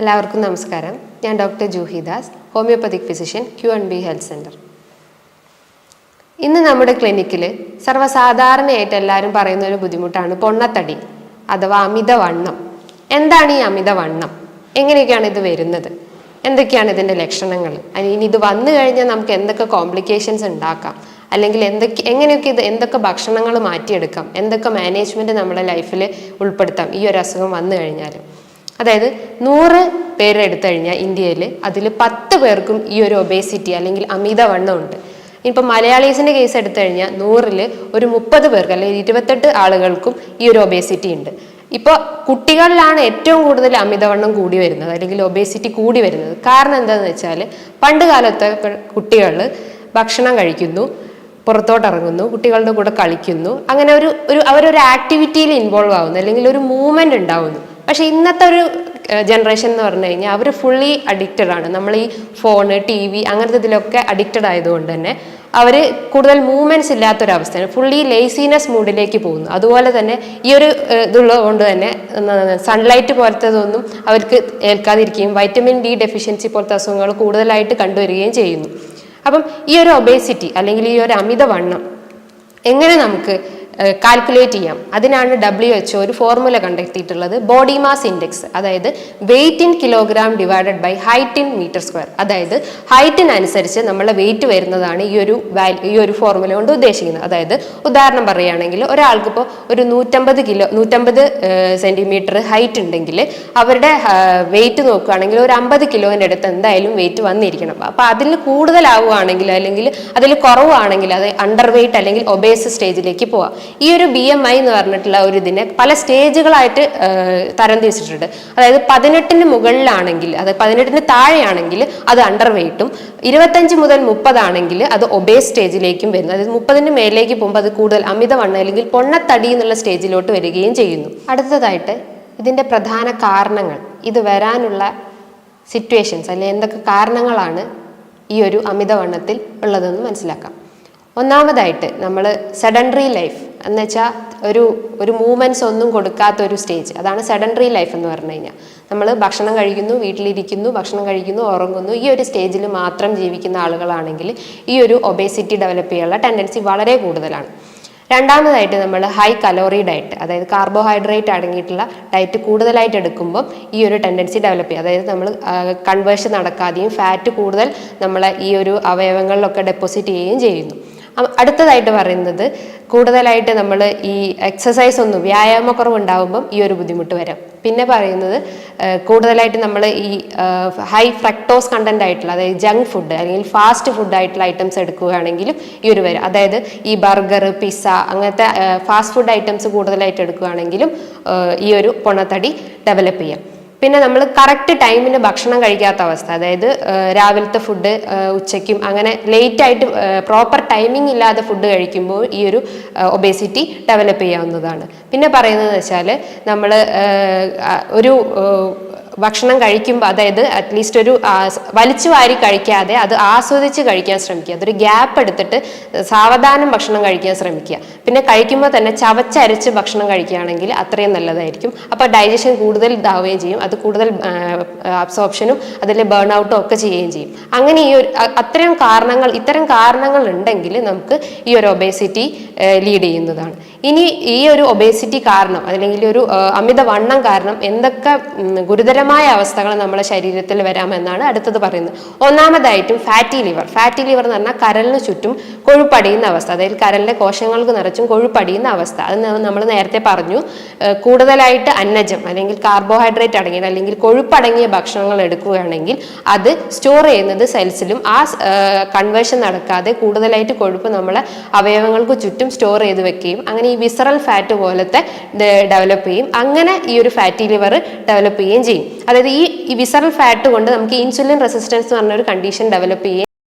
എല്ലാവർക്കും നമസ്കാരം. ഞാൻ doctor Juhidas homeopathic physician Q N B health centre ഇന്ന് നമ്മുടെ ക്ലിനിക്കിൽ സർവസാധാരണയായിട്ട് എല്ലാവരും പറയുന്ന ഒരു ബുദ്ധിമുട്ടാണ് പൊണ്ണത്തടി അഥവാ അമിതവണ്ണം. എന്താണ് ഈ അമിതവണ്ണം? എങ്ങനെയൊക്കെയാണ് ഇത് വരുന്നത്? എന്തൊക്കെയാണ് ഇതിന്റെ ലക്ഷണങ്ങൾ ഇനി ഇത് വന്നു കഴിഞ്ഞാൽ നമുക്ക് എന്തൊക്കെ കോംപ്ലിക്കേഷൻസ് ഉണ്ടാക്കാം? അല്ലെങ്കിൽ എന്തൊക്കെ എങ്ങനെയൊക്കെ ഇത് എന്തൊക്കെ ഭക്ഷണങ്ങൾ മാറ്റിയെടുക്കാം? എന്തൊക്കെ മാനേജ്മെന്റ് നമ്മുടെ ലൈഫിൽ ഉൾപ്പെടുത്താം? ഈ ഒരു അസുഖം വന്നു കഴിഞ്ഞാൽ അതായത് നൂറ് പേര് എടുത്തു കഴിഞ്ഞാൽ ഇന്ത്യയിൽ അതിൽ പത്ത് പേർക്കും ഈ ഒരു ഒബേസിറ്റി അല്ലെങ്കിൽ അമിതവണ്ണം ഉണ്ട്. ഇപ്പം മലയാളീസിന്റെ കേസ് എടുത്തു കഴിഞ്ഞാൽ നൂറിൽ ഒരു മുപ്പത് പേർക്ക് അല്ലെങ്കിൽ ഇരുപത്തെട്ട് ആളുകൾക്കും ഈ ഒരു ഒബേസിറ്റി ഉണ്ട്. ഇപ്പോൾ കുട്ടികളിലാണ് ഏറ്റവും കൂടുതൽ അമിതവണ്ണം കൂടി വരുന്നത് അല്ലെങ്കിൽ ഒബേസിറ്റി കൂടി വരുന്നത്. കാരണം എന്താണെന്ന് വെച്ചാൽ പണ്ട് കാലത്തെ കുട്ടികൾ ഭക്ഷണം കഴിക്കുന്നു പുറത്തോട്ടിറങ്ങുന്നു കുട്ടികളുടെ കൂടെ കളിക്കുന്നു അങ്ങനെ ഒരു ഒരു അവരൊരു ആക്ടിവിറ്റിയിൽ ഇൻവോൾവ് ആവുന്നു അല്ലെങ്കിൽ ഒരു മൂവ്മെന്റ് ഉണ്ടാവുന്നു. പക്ഷെ ഇന്നത്തെ ഒരു ജനറേഷൻ എന്ന് പറഞ്ഞു കഴിഞ്ഞാൽ അവർ ഫുള്ളി അഡിക്റ്റഡ് ആണ്. നമ്മൾ ഈ ഫോണ് ടി വി അങ്ങനത്തെ ഇതിലൊക്കെ അഡിക്റ്റഡ് ആയതുകൊണ്ട് തന്നെ അവർ കൂടുതൽ മൂവ്മെന്റ്സ് ഇല്ലാത്തൊരവസ്ഥയാണ്. ഫുള്ളി ലേസിനെസ് മൂഡിലേക്ക് പോകുന്നു. അതുപോലെ തന്നെ ഈ ഒരു ഇതുള്ളത് കൊണ്ട് തന്നെ സൺലൈറ്റ് പോലത്തതൊന്നും അവർക്ക് ഏൽക്കാതിരിക്കുകയും വൈറ്റമിൻ ഡി ഡെഫിഷ്യൻസി പോലത്തെ അസുഖങ്ങൾ കൂടുതലായിട്ട് കണ്ടുവരികയും ചെയ്യുന്നു. അപ്പം ഈ ഒരു ഒബേസിറ്റി അല്ലെങ്കിൽ ഈ ഒരു അമിതവണ്ണം എങ്ങനെ നമുക്ക് കാൽക്കുലേറ്റ് ചെയ്യാം. അതിനാണ് ഡബ്ല്യു എച്ച് ഒരു ഫോർമുല കണ്ടെത്തിയിട്ടുള്ളത്. ബോഡി മാസ് ഇൻഡെക്സ് അതായത് weight in kilogram divided by height in metre square അതായത് ഹൈറ്റിനനുസരിച്ച് നമ്മളെ വെയിറ്റ് വരുന്നതാണ് ഈ ഒരു വാല്യൂ ഈ ഒരു ഫോർമുല കൊണ്ട് ഉദ്ദേശിക്കുന്നത്. അതായത് ഉദാഹരണം പറയുകയാണെങ്കിൽ ഒരാൾക്കിപ്പോൾ ഒരു നൂറ്റമ്പത് കിലോ നൂറ്റമ്പത് സെന്റിമീറ്റർ ഹൈറ്റ് ഉണ്ടെങ്കിൽ അവരുടെ വെയിറ്റ് നോക്കുകയാണെങ്കിൽ ഒരു അമ്പത് കിലോന്റെ അടുത്ത് എന്തായാലും വെയിറ്റ് വന്നിരിക്കണം. അപ്പോൾ അതിൽ കൂടുതലാവുകയാണെങ്കിൽ അല്ലെങ്കിൽ അതിൽ കുറവാണെങ്കിൽ അത് അണ്ടർ വെയിറ്റ് അല്ലെങ്കിൽ ഒബേസ് സ്റ്റേജിലേക്ക് പോവാം. ഈ ഒരു ബി എം ഐ എന്ന് പറഞ്ഞിട്ടുള്ള ഒരു ഇതിനെ പല സ്റ്റേജുകളായിട്ട് തരംതിരിച്ചിട്ടുണ്ട്. അതായത് പതിനെട്ടിന് മുകളിലാണെങ്കിൽ അത് പതിനെട്ടിന് താഴെയാണെങ്കിൽ അത് അണ്ടർ വെയിറ്റും ഇരുപത്തഞ്ച് മുതൽ മുപ്പതാണെങ്കിൽ അത് ഒബേ സ്റ്റേജിലേക്കും വരുന്നു. അതായത് മുപ്പതിന് മേലേക്ക് പോകുമ്പോൾ അത് കൂടുതൽ അമിതവണ്ണ അല്ലെങ്കിൽ പൊണ്ണത്തടി എന്നുള്ള സ്റ്റേജിലോട്ട് വരികയും ചെയ്യുന്നു. അടുത്തതായിട്ട് ഇതിന്റെ പ്രധാന കാരണങ്ങൾ ഇത് വരാനുള്ള സിറ്റുവേഷൻസ് അല്ലെങ്കിൽ എന്തൊക്കെ കാരണങ്ങളാണ് ഈ ഒരു അമിതവണ്ണത്തിൽ ഉള്ളതെന്ന് മനസ്സിലാക്കാം. ഒന്നാമതായിട്ട് നമ്മൾ സെഡൻഡറി ലൈഫ് എന്ന് വെച്ചാൽ ഒരു ഒരു മൂവ്മെന്റ്സ് ഒന്നും കൊടുക്കാത്ത ഒരു സ്റ്റേജ് അതാണ് സെഡൻഡറി ലൈഫ് എന്ന് പറഞ്ഞു കഴിഞ്ഞാൽ നമ്മൾ ഭക്ഷണം കഴിക്കുന്നു വീട്ടിലിരിക്കുന്നു ഭക്ഷണം കഴിക്കുന്നു ഉറങ്ങുന്നു. ഈ ഒരു സ്റ്റേജിൽ മാത്രം ജീവിക്കുന്ന ആളുകളാണെങ്കിൽ ഈ ഒരു ഒബേസിറ്റി ഡെവലപ്പ് ചെയ്യാനുള്ള ടെൻഡൻസി വളരെ കൂടുതലാണ്. രണ്ടാമതായിട്ട് നമ്മൾ ഹൈ കലോറി ഡയറ്റ് അതായത് കാർബോഹൈഡ്രേറ്റ് അടങ്ങിയിട്ടുള്ള ഡയറ്റ് കൂടുതലായിട്ട് എടുക്കുമ്പോൾ ഈ ഒരു ടെൻഡൻസി ഡെവലപ്പ് ചെയ്യും. അതായത് നമ്മൾ കൺവേർഷൻ നടക്കാതെയും ഫാറ്റ് കൂടുതൽ നമ്മളെ ഈ ഒരു അവയവങ്ങളിലൊക്കെ ഡെപ്പോസിറ്റ് ചെയ്യുകയും ചെയ്യുന്നു. അടുത്തതായിട്ട് പറയുന്നത് കൂടുതലായിട്ട് നമ്മൾ ഈ എക്സസൈസ് ഒന്നും വ്യായാമക്കുറവ് ഉണ്ടാകുമ്പം ഈ ഒരു ബുദ്ധിമുട്ട് വരാം. പിന്നെ പറയുന്നത് കൂടുതലായിട്ട് നമ്മൾ ഈ ഹൈ ഫ്രക്ടോസ് കണ്ടന്റ് ആയിട്ടുള്ള അതായത് ജങ്ക് ഫുഡ് അല്ലെങ്കിൽ ഫാസ്റ്റ് ഫുഡ് ആയിട്ടുള്ള ഐറ്റംസ് എടുക്കുകയാണെങ്കിലും ഈ ഒരു വരും. അതായത് ഈ ബർഗർ പിസ്സ അങ്ങനത്തെ ഫാസ്റ്റ് ഫുഡ് ഐറ്റംസ് കൂടുതലായിട്ട് എടുക്കുകയാണെങ്കിലും ഈ ഒരു പൊണത്തടി ഡെവലപ്പ് ചെയ്യാം. പിന്നെ നമ്മൾ കറക്റ്റ് ടൈമിന് ഭക്ഷണം കഴിക്കാത്ത അവസ്ഥ. അതായത് രാവിലത്തെ ഫുഡ് ഉച്ചയ്ക്കും അങ്ങനെ ലേറ്റ് ആയിട്ട് പ്രോപ്പർ ടൈമിംഗ് ഇല്ലാതെ ഫുഡ് കഴിക്കുമ്പോൾ ഈ ഒരു ഒബേസിറ്റി ഡെവലപ്പ് ചെയ്യാവുന്നതാണ്. പിന്നെ പറയുന്നത് വെച്ചാൽ നമ്മൾ ഒരു ഭക്ഷണം കഴിക്കുമ്പോൾ അതായത് അറ്റ്ലീസ്റ്റ് ഒരു വലിച്ചു വാരി കഴിക്കാതെ അത് ആസ്വദിച്ച് കഴിക്കാൻ ശ്രമിക്കുക. അതൊരു ഗ്യാപ്പ് എടുത്തിട്ട് സാവധാനം ഭക്ഷണം കഴിക്കാൻ ശ്രമിക്കുക. പിന്നെ കഴിക്കുമ്പോൾ തന്നെ ചവച്ചരച്ച് ഭക്ഷണം കഴിക്കുകയാണെങ്കിൽ അത്രയും നല്ലതായിരിക്കും. അപ്പോൾ ഡൈജഷൻ കൂടുതൽ ഇതാവുകയും ചെയ്യും. അത് കൂടുതൽ അബ്സോപ്ഷനും അതിലെ ബേൺ ഔട്ടും ഒക്കെ ചെയ്യുകയും ചെയ്യും. അങ്ങനെ ഈ ഒരു അത്രയും കാരണങ്ങൾ ഇത്തരം കാരണങ്ങൾ ഉണ്ടെങ്കിൽ നമുക്ക് ഈ ഒരു ഒബേസിറ്റി ലീഡ് ചെയ്യുന്നതാണ്. ഇനി ഈ ഒരു ഒബേസിറ്റി കാരണം അല്ലെങ്കിൽ ഒരു അമിത വണ്ണം കാരണം എന്തൊക്കെ ഗുരുതരമായ അവസ്ഥകൾ നമ്മുടെ ശരീരത്തിൽ വരാമെന്നാണ് അടുത്തത് പറയുന്നത്. ഒന്നാമതായിട്ടും ഫാറ്റി ലിവർ ഫാറ്റി ലിവർ എന്ന് പറഞ്ഞാൽ കരലിന് ചുറ്റും കൊഴുപ്പടിയുന്ന അവസ്ഥ. അതായത് കരലിലെ കോശങ്ങൾക്ക് നിറച്ചും കൊഴുപ്പടിയുന്ന അവസ്ഥ. അത് നമ്മൾ നേരത്തെ പറഞ്ഞു. കൂടുതലായിട്ട് അന്നജം അല്ലെങ്കിൽ കാർബോഹൈഡ്രേറ്റ് അടങ്ങിയത് അല്ലെങ്കിൽ കൊഴുപ്പടങ്ങിയ ഭക്ഷണങ്ങൾ എടുക്കുകയാണെങ്കിൽ അത് സ്റ്റോർ ചെയ്യുന്നത് സെൽസിലും ആ കൺവേർഷൻ നടക്കാതെ കൂടുതലായിട്ട് കൊഴുപ്പ് നമ്മളെ അവയവങ്ങൾക്ക് ചുറ്റും സ്റ്റോർ ചെയ്ത് വെക്കുകയും അങ്ങനെ ഈ വിസറൽ ഫാറ്റ് പോലത്തെ ഡെവലപ്പ് ചെയ്യും. അങ്ങനെ ഈ ഒരു ഫാറ്റി ലിവർ ഡെവലപ്പ് ചെയ്യുകയും ചെയ്യും. അതായത് ഈ വിസറൽ ഫാറ്റ് കൊണ്ട് നമുക്ക് ഇൻസുലിൻ റെസിസ്റ്റൻസ് എന്ന് പറഞ്ഞ ഒരു കണ്ടീഷൻ ഡെവലപ്പ് ചെയ്യുകയും